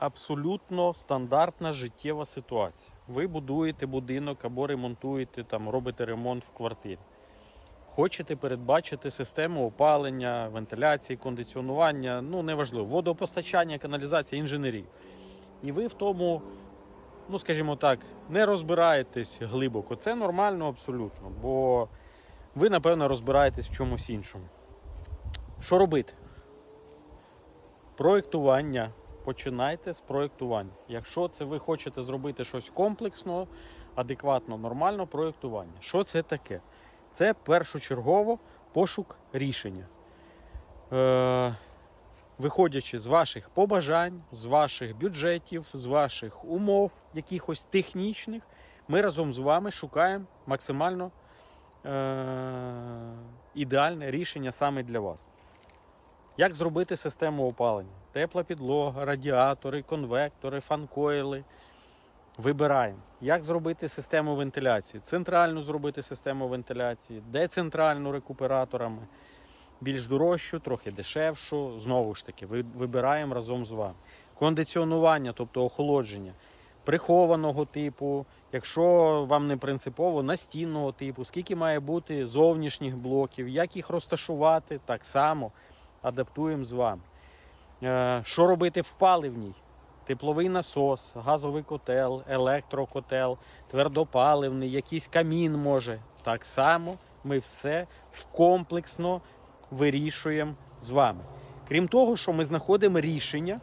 абсолютно стандартна життєва ситуація. Ви будуєте будинок або ремонтуєте, там, робите ремонт в квартирі. Хочете передбачити систему опалення, вентиляції, кондиціонування, ну неважливо, водопостачання, каналізація, інженерії. І ви в тому, ну скажімо так, не розбираєтесь глибоко. Це нормально абсолютно, бо ви, напевно, розбираєтесь в чомусь іншому. Що робити? Проєктування. Починайте з проєктування. Якщо це ви хочете зробити щось комплексно, адекватно, нормально, проєктування. Що це таке? Це першочергово пошук рішення. Е, виходячи з ваших побажань, з ваших бюджетів, з ваших умов, якихось технічних, ми разом з вами шукаємо максимально е, ідеальне рішення саме для вас. Як зробити систему опалення? Тепла підлога, радіатори, конвектори, фанкойли. Вибираємо. Як зробити систему вентиляції? Центральну зробити систему вентиляції, децентральну рекуператорами, більш дорожчу, трохи дешевшу. Знову ж таки, вибираємо разом з вами. Кондиціонування, тобто охолодження, прихованого типу, якщо вам не принципово, настінного типу, скільки має бути зовнішніх блоків, як їх розташувати, так само адаптуємо з вами. Е, Що робити в паливній? Тепловий насос, газовий котел, електрокотел, твердопаливний, якийсь камін може. Так само ми все комплексно вирішуємо з вами. Крім того, що ми знаходимо рішення,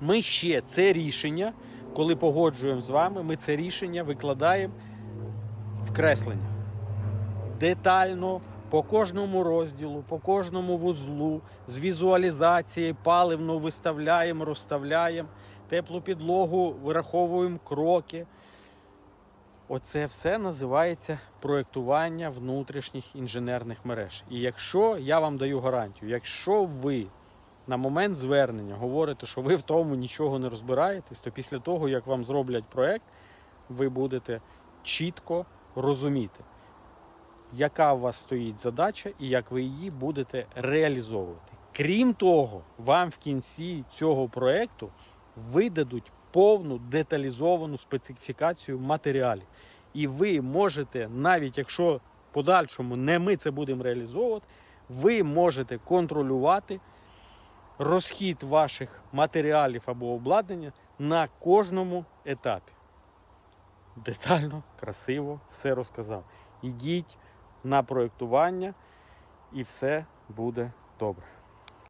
ми ще це рішення, коли погоджуємо з вами, ми це рішення викладаємо в креслення детально по кожному розділу, по кожному вузлу, з візуалізації паливно виставляємо, розставляємо, теплу підлогу, вираховуємо кроки. Оце все називається проєктування внутрішніх інженерних мереж. І якщо я вам даю гарантію, якщо ви на момент звернення говорите, що ви в тому нічого не розбираєтесь, то після того, як вам зроблять проєкт, ви будете чітко розуміти, яка у вас стоїть задача і як ви її будете реалізовувати. Крім того, вам в кінці цього проєкту видадуть повну деталізовану специфікацію матеріалів. І ви можете, навіть якщо в подальшому не ми це будемо реалізовувати, ви можете контролювати розхід ваших матеріалів або обладнання на кожному етапі. Детально, красиво все розказав. Ідіть на проєктування і все буде добре.